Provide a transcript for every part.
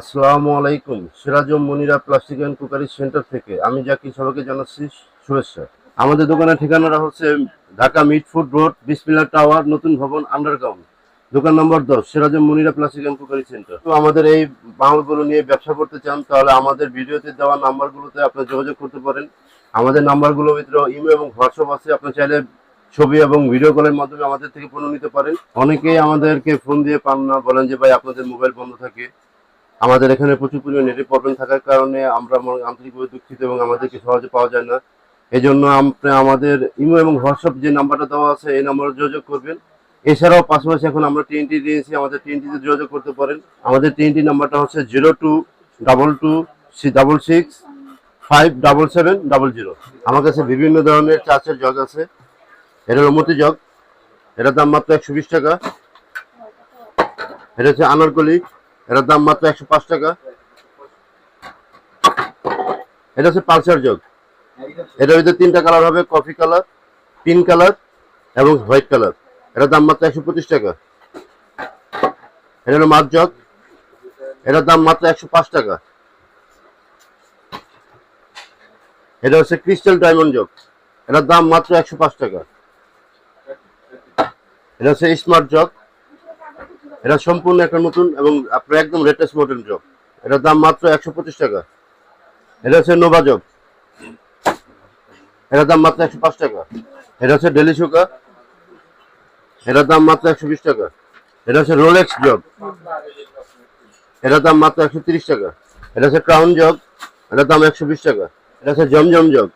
আসসালামু আলাইকুম, Sirajam Monira plastic and cookery centre থেকে। আমি জাকি সবাইকে জানাচ্ছি শুভেচ্ছা। আমাদের দোকানের ঠিকানাটা হচ্ছে Dhaka Mitford road Bismillah tower, নতুন ভবন, আন্ডারগ্রাউন্ড। দোকান নম্বর দশ, Sirajam Monira plastic and cookery centre. তো আমাদের এই মালগুলো নিয়ে ব্যবসা করতে চান, তাহলে আমাদের ভিডিওতে দেওয়া নাম্বারগুলোতে আপনার যোগাযোগ করতে পারেন। আমাদের নাম্বারগুলোর ভিতরে ইমেল এবং হোয়াটসঅ্যাপ আছে, আপনি চাইলে ছবি এবং ভিডিও কলের মাধ্যমে আমাদের থেকে পণ্য নিতে পারেন। অনেকেই আমাদেরকে ফোন দিয়ে পান না, বলেন যে, ভাই, আপনাদের মোবাইল বন্ধ থাকে। আমাদের এখানে প্রচুর পরিমাণে নেটের প্রবলেম থাকার কারণে আমরা আন্তরিকভাবে দুঃখিত এবং আমাদেরকে সহজে পাওয়া যায় না। এই জন্য আপনি আমাদের ইমো এবং হোয়াটসঅ্যাপ যে নাম্বারটা দেওয়া আছে, এই নাম্বারে যোগাযোগ করবেন। এছাড়াও পাশাপাশি এখন আমরা টিএনটি দিয়েছি, আমাদের টিএনটিতে যোগাযোগ করতে পারেন। আমাদের টিএনটি নাম্বারটা হচ্ছে zero two double two double six five double seven double zero. আমার কাছে বিভিন্ন ধরনের চার্চের জগ আছে। এটা হলো মতি জগ। এটার দাম মাত্র একশো বিশ টাকা। এটা হচ্ছে আনারকলি। এটার দাম মাত্র একশো পাঁচ টাকা। এটা হচ্ছে পালসার জগ। এটার ভিতরে তিনটা কালার হবে কফি কালার পিঙ্ক কালার এবং হোয়াইট কালার এটার দাম মাত্র একশো পঁচিশ টাকা। এটা হলো মাছ জগ। এটার দাম মাত্র একশো পাঁচ টাকা। এটা হচ্ছে ক্রিস্টাল ডায়মন্ড জগ। এটার দাম মাত্র একশো পাঁচ টাকা। এটা হচ্ছে স্মার্ট জগ। এটা সম্পূর্ণ একটা নতুন এবং আপনার একদম লেটেস্ট মডেল জব এটার দাম মাত্র একশো পঁচিশ টাকা। এটা হচ্ছে নোভা জব এটার দাম মাত্র একশো পাঁচ টাকা। এটা হচ্ছে ডেলি সুকা এটার দাম মাত্র একশো বিশ টাকা। এটা হচ্ছে রোলেক্স জব এটার দাম মাত্র একশো তিরিশ টাকা। এটা হচ্ছে ক্রাউন জব এটার দাম একশো বিশ টাকা। এটা হচ্ছে জমজম জব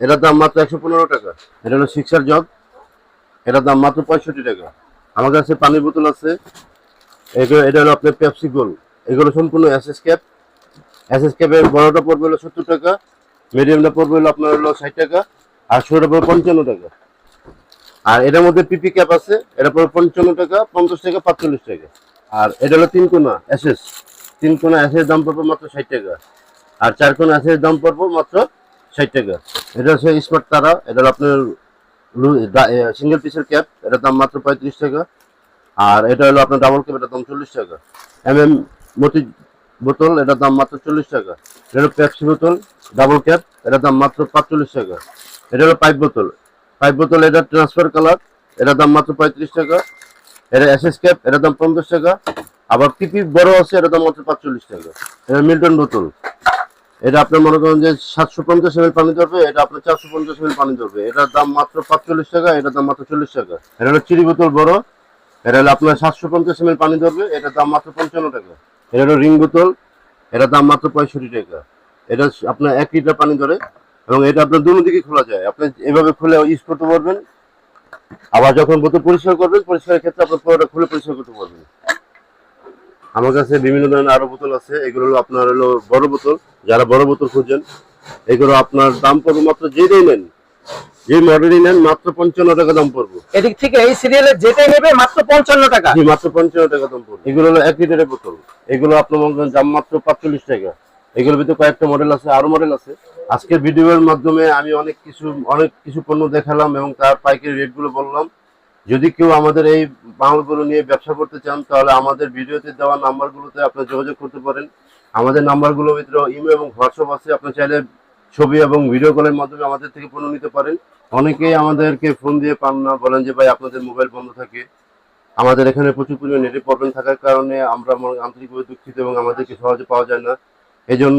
এটার দাম মাত্র একশো পনেরো টাকা। এটা হলো সিক্সার জব এটার দাম মাত্র পঁয়ষট্টি টাকা। আমার কাছে পানির বোতল আছে। এগুলো, এটা হলো আপনার পেপসি গোল এগুলো সম্পূর্ণ এসএস ক্যাপ এসএস ক্যাপের বড়টা পড়বে হলো সত্তর টাকা মিডিয়ামটা পড়বে হলো আপনার হলো ষাট টাকা, আর ছোটটা পড়বে পঞ্চান্ন টাকা। আর এটার মধ্যে পিপি ক্যাপ আছে, এটা পড়বে পঞ্চান্ন টাকা, পঞ্চাশ টাকা, পাঁচচল্লিশ টাকা। আর এটা হলো তিন কোনা এসএস তিন কোনা এসএস দাম পড়বে মাত্র ষাট টাকা, আর চার কোনা এসএস দাম পড়বে মাত্র ষাট টাকা। এটা হচ্ছে স্মার্ট তারা এটা হলো আপনার সিঙ্গেল পিসের ক্যাপ এটার দাম মাত্র পঁয়ত্রিশ টাকা। আর এটা হলো আপনার ডাবল ক্যাপ এটার দাম চল্লিশ টাকা। এম এম মতি বোতল, এটার দাম মাত্র চল্লিশ টাকা। এটা হলো পেপসি বোতল ডাবল ক্যাপ এটার দাম মাত্র পাঁচচল্লিশ টাকা। এটা হলো পাইপ বোতল। পাইপ বোতল এটা ট্রান্সফার কালার এটার দাম মাত্র পঁয়ত্রিশ টাকা। এটা এসএস ক্যাপ এটার দাম পঞ্চাশ টাকা। আবার পিপি বড় আছে, এটার দাম মাত্র পাঁচচল্লিশ টাকা। এটা মিল্টন বোতল। এটা আপনার মনে করেন যে সাতশো পঞ্চাশ এমএল পানি ধরবে, এটা আপনার চারশো পঞ্চাশ এমএল পানি ধরবে। এটার দাম মাত্র পাঁচচল্লিশ টাকা, এটার দাম মাত্র চল্লিশ টাকা। এটা হলো চিনি বোতল বড়, এটা হলো আপনার সাতশো পঞ্চাশ এমএল পানি ধরবে, এটার দাম মাত্র পঞ্চান্ন টাকা। এটা হলো রিং বোতল, এটার দাম মাত্র পঁয়ষট্টি টাকা। এটা আপনার এক লিটার পানি ধরে, এবং এটা আপনার দুনো দিকে খোলা যায়। আপনি এভাবে খুলে ইউজ করতে পারবেন। আবার যখন বোতল পরিষ্কার করবেন, পরিষ্কারের ক্ষেত্রে আপনার পুরোটা খুলে পরিষ্কার করতে পারবেন। আমার কাছে বিভিন্ন ধরনের আরও বোতল আছে। এগুলো হলো আপনার হলো বড় বোতল। যারা বড় বোতল খুঁজছেন এগুলো আপনার দাম পড়বে মাত্র যেটাই নেন। যে মডেলই নেন মাত্র পঞ্চান্ন টাকা দাম পড়বে। এদিক থেকে এই সিরিয়ালে যেটা নেবে মাত্র পঞ্চান্ন টাকা। জি মাত্র পঞ্চান্ন টাকা দাম পড়বে। এগুলো হলো এক লিটারের বোতল। এগুলো আপনার দাম মাত্র পাঁচচল্লিশ টাকা। এগুলোর ভিতরে কয়েকটা মডেল আছে আরও মডেল আছে। আজকের ভিডিওর মাধ্যমে আমি অনেক কিছু অনেক কিছু পণ্য দেখালাম এবং তার পাইকারি রেটগুলো বললাম। যদি কেউ আমাদের এই মালগুলো নিয়ে ব্যবসা করতে চান তাহলে আমাদের ভিডিওতে দেওয়া নাম্বারগুলোতে আপনার যোগাযোগ করতে পারেন। আমাদের নাম্বারগুলোর ভিতরে ইমেল এবং হোয়াটসঅ্যাপ আছে। আপনি চাইলে ছবি এবং ভিডিও কলের মাধ্যমে আমাদের থেকে পণ্য নিতে পারেন। অনেকেই আমাদেরকে ফোন দিয়ে পান না, বলেন যে, ভাই, আপনাদের মোবাইল বন্ধ থাকে। আমাদের এখানে প্রচুর পরিমাণে নেটের প্রবলেম থাকার কারণে আমরা আন্তরিকভাবে দুঃখিত এবং আমাদেরকে সহজে পাওয়া যায় না। এই জন্য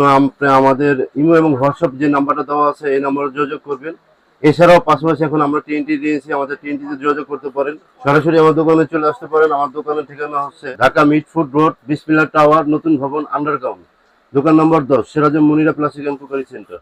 আমাদের ইমো এবং হোয়াটসঅ্যাপ যে নাম্বারটা দেওয়া আছে, এই নাম্বারে যোগাযোগ করবেন। এছাড়াও পাশাপাশি এখন আমরা টিএনটি দিয়েছি আমাদের টিএনটিতে যোগাযোগ করতে পারেন। সরাসরি আমার দোকানে চলে আসতে পারেন। আমার দোকানের ঠিকানা হচ্ছে Dhaka Mitford road Bismillah tower, নতুন ভবন আন্ডারগ্রাউন্ড দোকান নম্বর দশ Sirajam Monira plastic and cookery centre.